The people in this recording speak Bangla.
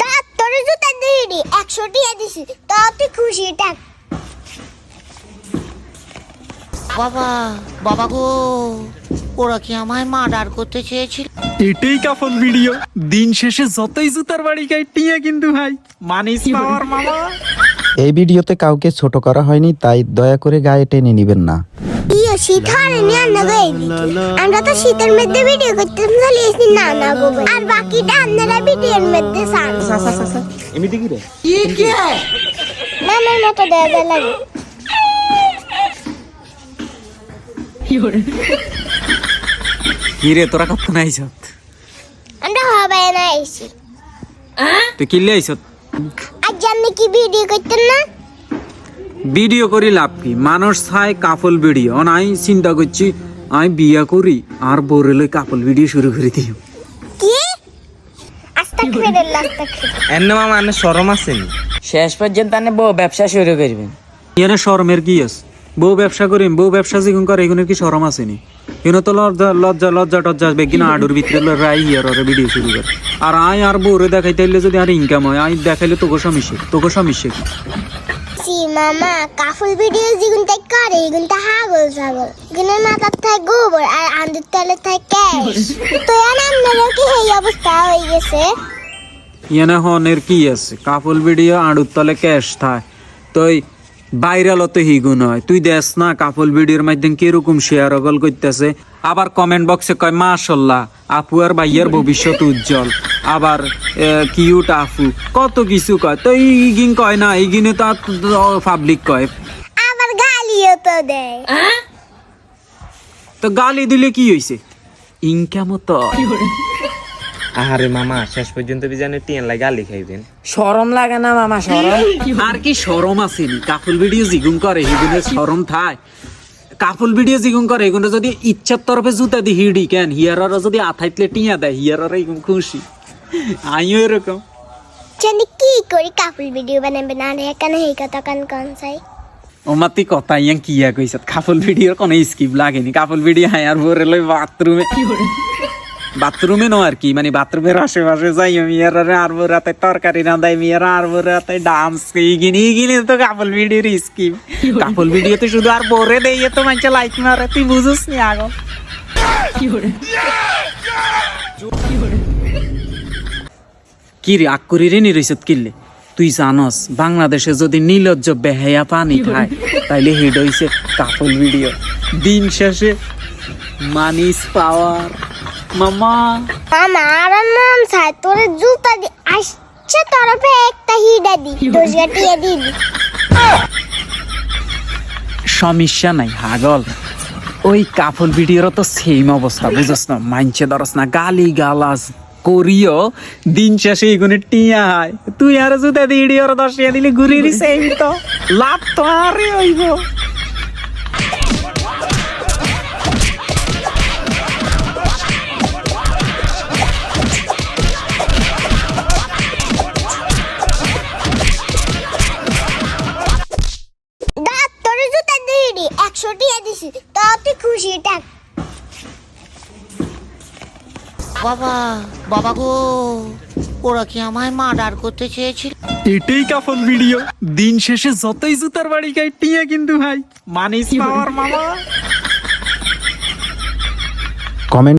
দাঁত তোরে জুতা দিইনি একশো টিয়া দিছি তাও তুই খুশি টাক বাবা বাবা গো ওরা কি আমায় মার্ডার করতে চেয়েছিল? এটাই কাফল ভিডিও। দিন শেষে যতই জুতার বাড়ি গাই টিয়া কিন্তু ভাই মানিস পাওয়ার মামা। এই ভিডিওতে কাউকে ছোট করা হয়নি তাই দয়া করে গায়ে টেনে নেবেন না। ইয়ে শীত হারেনি আন্না গায়ে আমরা তো শীতের মধ্যে ভিডিও করতে চলে এসেছি না না গো আর বাকিটা আপনারা ভিডিওর মধ্যে চান। এমনিতে কি রে? মামার মতো দেয়া দেয়া লাগে। কি রে তোরা কত না আইছত আমরা হবে না এসি তুই কিনলে আইছত আজ আপনি কি ভিডিও করতেন না? ভিডিও করি লাভ কি? মানুষ চাই কাপল ভিডিও। আমি চিন্তা করছি আমি বিয়া করি আর বরে লই কাপল ভিডিও শুরু করে দিই মামা আনে সরম আছেন শেষ পর্যন্ত আপনি বউ ব্যবসা শুরু করবেন এখানে শরমের কি আছে? বউ ব্যবসা করিম বউ ব্যবসা যেগুন করে এগুনের কি শরম আসেনি কিন্তু তো লজ্জা লজ্জা লজ্জা টজ্জা আসবে কিনা আডুর ভিতরে লো রাই ইয়ার ওরা ভিডিও শুরু করে। আর আই আর বউরে দেখাইতে হইলে যদি আর ইনকাম হয় আই দেখাইলে তোকে সমস্যা তোকে সমস্যা কি? মামা, কাফুল ভিডিও যেগুন তাই করে, এগুন তা হাগল ছাগল। গুনের মাথার থাকে গোবর আর আন্দুর তলে থাকে ক্যাশ। তো আপনারও কি এই অবস্থা হয়ে গেছে? ইয়ানে হনের কি আছে? কাফুল ভিডিও আড়ুর তলে ক্যাশ থায়। তুই ভাইরাল তো হিগুন হয় তুই দেখ না কাপল ভিডিওর মাধ্যমে কীরকম শেয়ার অগল করতেছে? আবার কমেন্ট বক্সে কয় মা মাশাল্লাহ আপু আর ভাইয়ার ভবিষ্যৎ উজ্জ্বল। আবার কিউট আপু। কত কিছু কয়। তো ইগিন কয় না ইগিনে তো পাবলিক কয়। আবার গালিও তো দেয়। তো গালি দিলে কি হইছে? ইনকাম তো। আহারে মামা শেষ পর্যন্ত বিজানে টিয়ান লাগে গালি খাইবেন শরম লাগে না মামা শরম। আর কি সরম আসেনি কাপল ভিডিও জিগুন করে হিগুনের সরম থায়। কাপল ভিডিও জিগুন করে এগুলো যদি ইচ্ছার তরফে জুতা দি হিডি কেন হিয়াররা যদি আথাইতলে টিয়া দেয় হিয়াররা এগুন খুশি। আমিও এরকম। জানি কি করি কাফুল ভিডিও বানাবে না রে কেন এই কথা কান কোন চাই। ও মাতি কথা ইয়াং কিয়া কইছ কাপল ভিডিওর কোনো স্কিপ লাগেনি। কাপল ভিডিও হাই আর ভরে লই বাথরুমে। বাথরুমে নো আর কি মানে বাথরুমের আশেপাশে যাই মিয়ারে আর ভরে রাতে তরকারি রান্দাই মিয়ারা আর ভরে রাতে ডান্স ইগিনি গিনি তো কাপল ভিডিওর স্কিম। কাপল ভিডিওতে শুধু আর ভরে দেই তো মানছে লাইক মারে তুই বুঝছিস নি আগো। কি রে আক করি রে নিরইছত কিনলে তুই জানস বাংলাদেশে যদি নীলজ্জ বেহায়া পানি খায় তাইলে হেড হইছে কাপল ভিডিও। দিন শেষে মানিস পাওয়ার। মামা। মামা আর চাই তোর জুতা দি আসছে তরফে একটা হিডা দি দোষ গাটিয়ে দিবি সমস্যা নাই হাগল। ওই কাপল ভিডিওর তো সেম অবস্থা বুঝস না মানছে ধরস না গালি গালাজ করিও দিন শেষে এগুনে টিয়া হয়। তুই আর জুতা দিয়ে ইডিওর দশিয়া দিলে ঘুরিয়ে সেম তো। লাভ তো আরে হইব। খুশি টাক বাবা বাবা গো ওরা কি আমায় মার্ডার করতে চেয়েছিল? এটাই কাফল ভিডিও দিন শেষে যতই জুতার বাড়ি খাই টিয়া কিন্তু ভাই। মানিস পাওয়ার মামা কমেন্ট